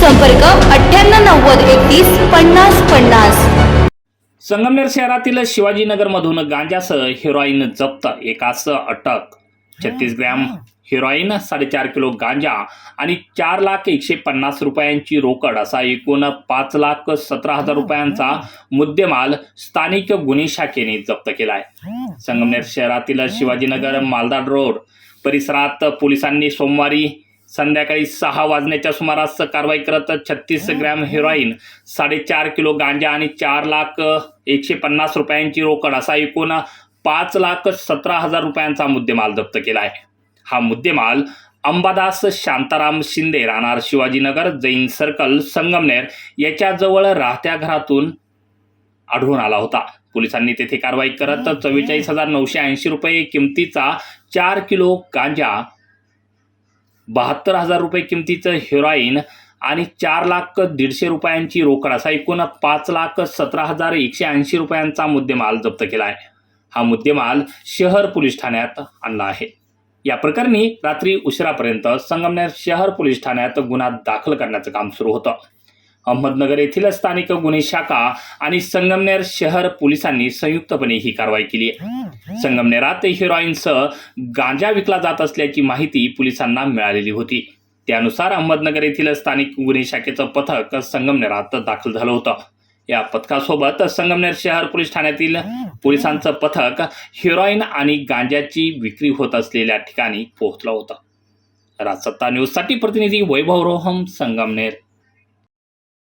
संपर्क अठ्ठ्याण्णव नव्वद एकतीस पन्नास पन्नास. संगमनेर शहरातील शिवाजीनगरमधून गांजासह हिरोईन जप्त एकास अटक. छत्तीस ग्रॅम हिरोईन साडेचार किलो गांजा आणि चार लाख एकशे पन्नास रुपयांची रोकड असा एकूण पाच लाख सतरा हजार रुपयांचा मुद्देमाल स्थानिक गुन्हे शाखेने जप्त केला आहे संगमनेर शहरातील शिवाजीनगर मालदाड रोड परिसरात पोलिसांनी सोमवारी संध्याकाळी सहा वाजण्याच्या सुमारास कारवाई करत छत्तीस ग्रॅम हेरोईन साडेचार किलो गांजा आणि चार लाख एकशे पन्नास रुपयांची रोकड असा एकूण पाच लाख सतरा हजार रुपयांचा मुद्देमाल जप्त केला आहे हा मुद्देमाल अंबादास शांताराम शिंदे राहणार शिवाजीनगर जैन सर्कल संगमनेर याच्याजवळ राहत्या घरातून आढळून आला होता. पोलिसांनी तेथे कारवाई करत चव्वेचाळीस हजार नऊशे ऐंशी रुपये किमतीचा चार किलो गांजा बहात्तर हजार रुपये किमतीचं हेरोईन आणि चार लाख दीडशे रुपयांची रोकड असा एकूण पाच लाख सतरा हजार एकशे ऐंशी रुपयांचा मुद्देमाल जप्त केला आहे हा मुद्देमाल शहर पोलीस ठाण्यात आणला आहे. या प्रकरणी रात्री उशिरापर्यंत संगमनेर शहर पोलीस ठाण्यात गुन्हा दाखल करण्याचं काम सुरू होतं. अहमदनगर येथील स्थानिक गुन्हे शाखा आणि संगमनेर शहर पोलिसांनी संयुक्तपणे ही कारवाई केली संगमनेरात हिरोईनसह गांजा विकला जात असल्याची माहिती पोलिसांना मिळालेली होती. त्यानुसार अहमदनगर येथील स्थानिक गुन्हे शाखेचं पथक संगमनेरात दाखल झालं होतं. या पथकासोबत संगमनेर शहर पोलीस ठाण्यातील पोलिसांचं पथक हिरोईन आणि गांजाची विक्री होत असलेल्या ठिकाणी पोहोचलं होतं. राजसत्ता न्यूजसाठी प्रतिनिधी वैभव रोहम संगमनेर.